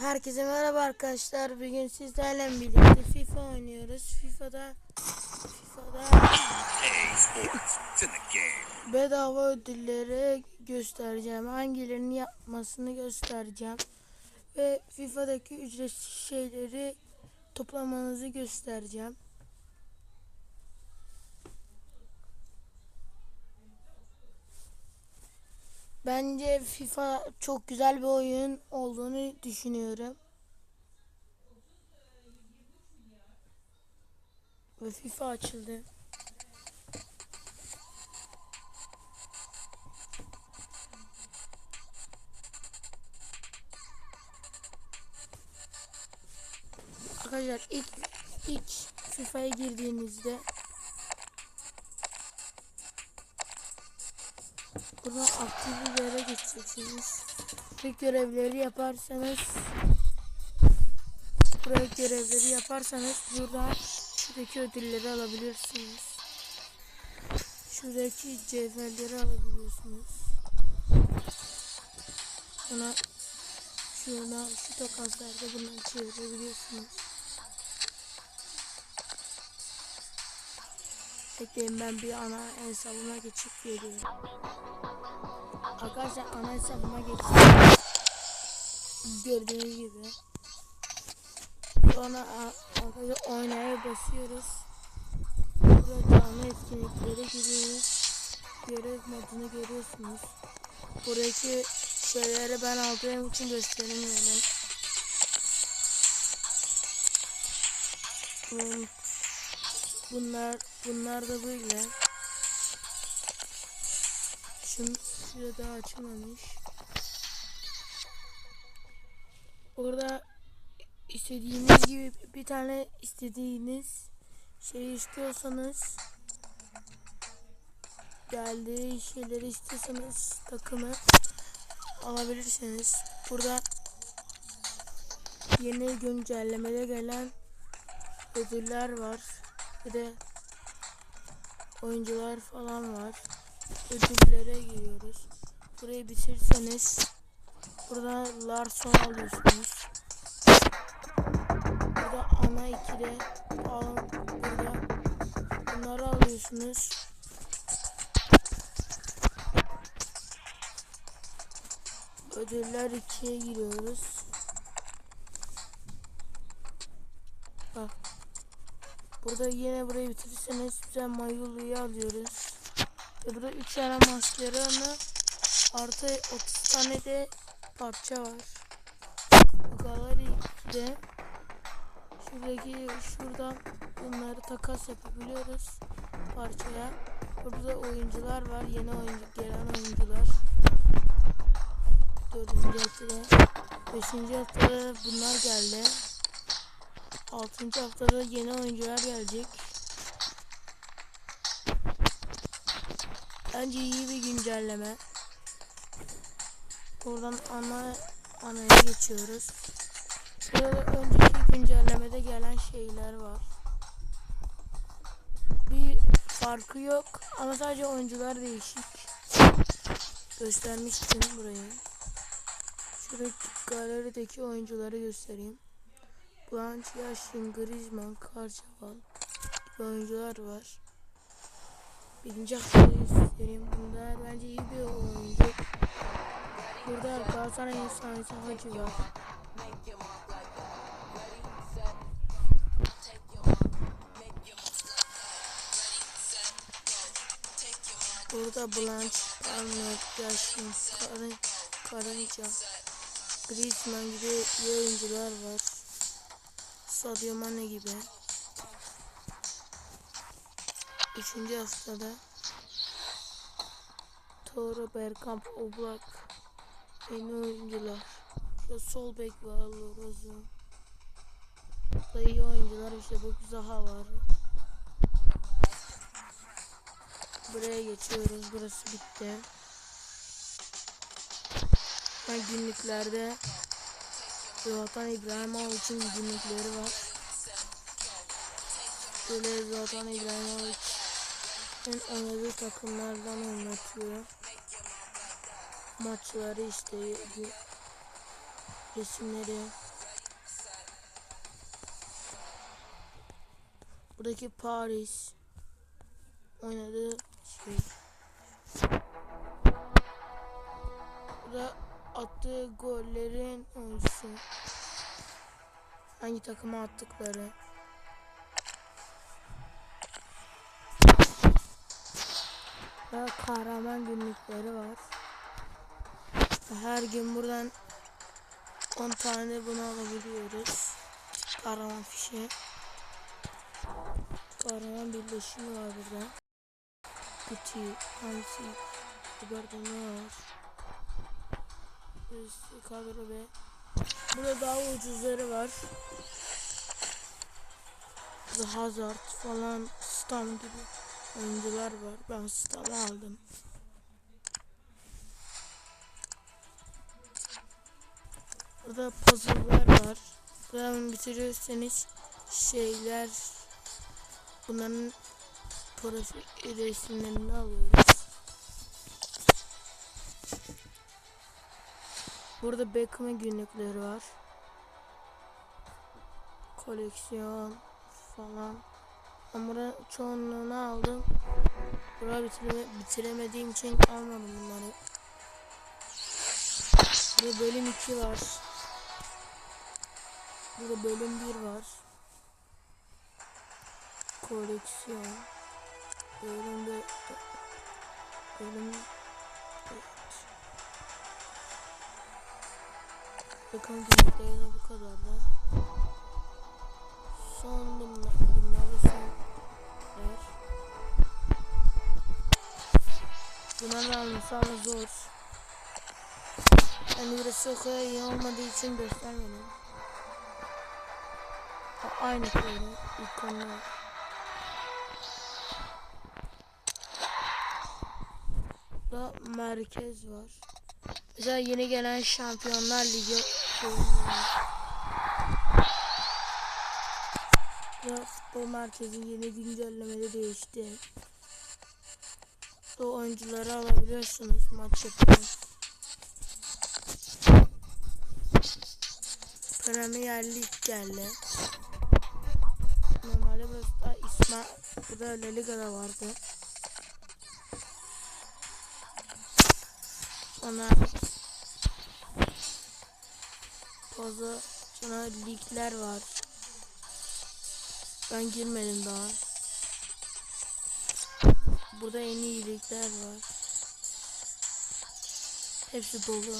Herkese merhaba arkadaşlar. Bugün sizlerle birlikte FIFA oynuyoruz. FIFA'da FIFA'da bedava ödülleri göstereceğim. Hangilerini yapmasını göstereceğim. Ve FIFA'daki ücretsiz şeyleri toplamanızı göstereceğim. Bence FIFA çok güzel bir oyun olduğunu düşünüyorum. Ve FIFA açıldı. Arkadaşlar ilk ilk FIFA'ya girdiğinizde buradan aktif bir yere geçeceksiniz. Ve görevleri yaparsanız buraya görevleri yaparsanız buradan şuradaki ödülleri alabilirsiniz. Şuradaki cevherleri alabiliyorsunuz. Sonra şuna şu takaslarda bundan çevirebiliyorsunuz. Bekleyin ben bir ana hesabıma geçip geliyorum. Arkadaşlar ana hesabıma geçtim. Gördüğünüz gibi. Sonra arkadaşlar oynaya basıyoruz. Burada ana etkinliklere giriyoruz. Görev modunu görüyorsunuz. Buradaki şeyleri ben aldığım için gösteremiyorum. Bunlar bunlar da böyle. Şimdi şurada daha açılmamış. Orada istediğiniz gibi bir tane istediğiniz şey istiyorsanız geldiği şeyleri istiyorsanız takımı alabilirsiniz. Burada yeni güncellemede gelen ödüller var. Bir de oyuncular falan var. Ödüllere giriyoruz. Burayı bitirirseniz burada Larson alıyorsunuz. Burada ana ikide alın burada bunları alıyorsunuz. Ödüller 2'ye giriyoruz. Bak. Burada yine burayı bitirirseniz bize Mayulu'yu alıyoruz. Burada 3 tane maskeranı artı 30 tane de parça var. Galeri 2'de şuradaki şuradan bunları takas yapabiliyoruz parçaya. Burada oyuncular var. Yeni oyuncu gelen oyuncular. Dördüncü haftada. Beşinci haftada bunlar geldi. Altıncı haftada yeni oyuncular gelecek. Bence iyi bir güncelleme. Buradan ana anaya geçiyoruz. Burada önceki güncellemede gelen şeyler var. Bir farkı yok ama sadece oyuncular değişik. Göstermiştim burayı. Şuradaki galerideki oyuncuları göstereyim. Blanche, Yashin, Griezmann, Karçaval gibi oyuncular var. Birinci haftayı göstereyim. Bunlar bence iyi bir oyuncu. Burada Galatasaray efsanesi Hacı var. Burada Blanche, Palmer, Yashin, Karın, Karınca, Griezmann gibi iyi oyuncular var. Sadio Mane gibi. Üçüncü haftada Toro, Bergkamp, Oblak yeni oyuncular. Şurada sol bek var Lorenzo. Burada iyi oyuncular işte bu Zaha var. Buraya geçiyoruz. Burası bitti. Ben günlüklerde Zlatan İbrahimovic'in günlükleri var. Böyle Zlatan İbrahimovic'in oynadığı takımlardan oynatıyor. Maçları işte resimleri. Buradaki Paris oynadığı şey. Burada attığı gollerin oyuncusu. Hangi takıma attıkları. Ve kahraman günlükleri var. Her gün buradan 10 tane bunu alabiliyoruz. Kahraman fişi. Kahraman birleşimi var burada. Kuti, Hansi, Roberto Neves. Birisi kadro ve burada daha ucuzları var. Burada Hazard falan Stam gibi oyuncular var. Ben Stam'ı aldım. Burada puzzle'lar var. Buradan bitirirseniz şeyler bunların profil resimlerini alıyoruz. Burada Beckham'ın günlükleri var. Koleksiyon falan. Buranın çoğunluğunu aldım. Burayı bitireme, bitiremediğim için almadım bunları. Burada bölüm 2 var. Burada bölüm 1 var. Koleksiyon. Bölüm de bölüm evet. Bakın bu kadar da. Son bunlar, Bunları alması ama zor. Yani burası o kadar iyi olmadığı için göstermedim. Ha, Aynı konu, ikonlar. Burada merkez var. Mesela yeni gelen Şampiyonlar Ligi. Burada futbol merkezi yeni güncellemede değişti. Bu oyuncuları alabiliyorsunuz maç yapıyor. Premier Lig geldi. Normalde burada İsmail burada La Liga'da vardı. Sonra fazla sonra ligler var. Ben girmedim daha. Burada en iyi ligler var. Hepsi dolu.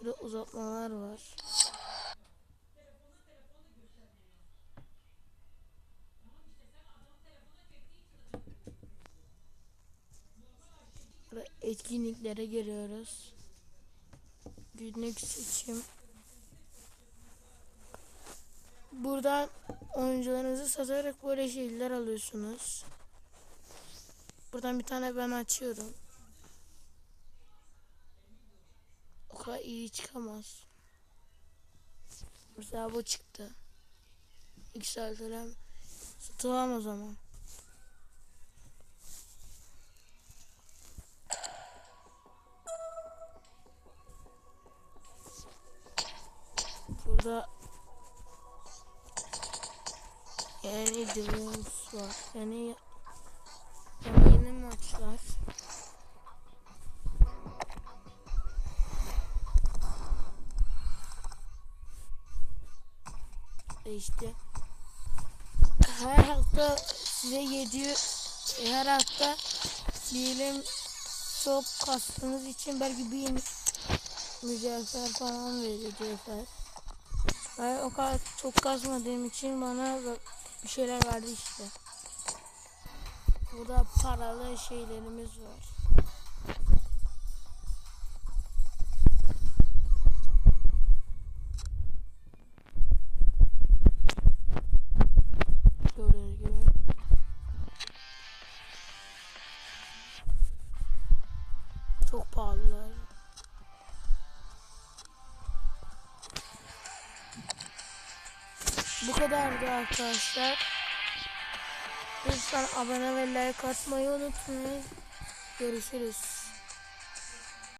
Burada uzatmalar var. Burada etkinliklere giriyoruz. Günlük seçim. Buradan oyuncularınızı satarak böyle şeyler alıyorsunuz. Buradan bir tane ben açıyorum. O kadar iyi çıkamaz. Mesela bu çıktı. Yükseltelim. Satılamam o Burada yeni dreams var. Yeni yeni, yeni maçlar. E İşte her hafta size yedi her hafta diyelim çok kastığınız için belki bir mücevher falan verecekler. Ben o kadar çok kasmadığım için bana bir şeyler verdi işte. Burada paralı şeylerimiz var. Çok pahalılar. Bu kadardı arkadaşlar. Lütfen abone ve like atmayı unutmayın. Görüşürüz.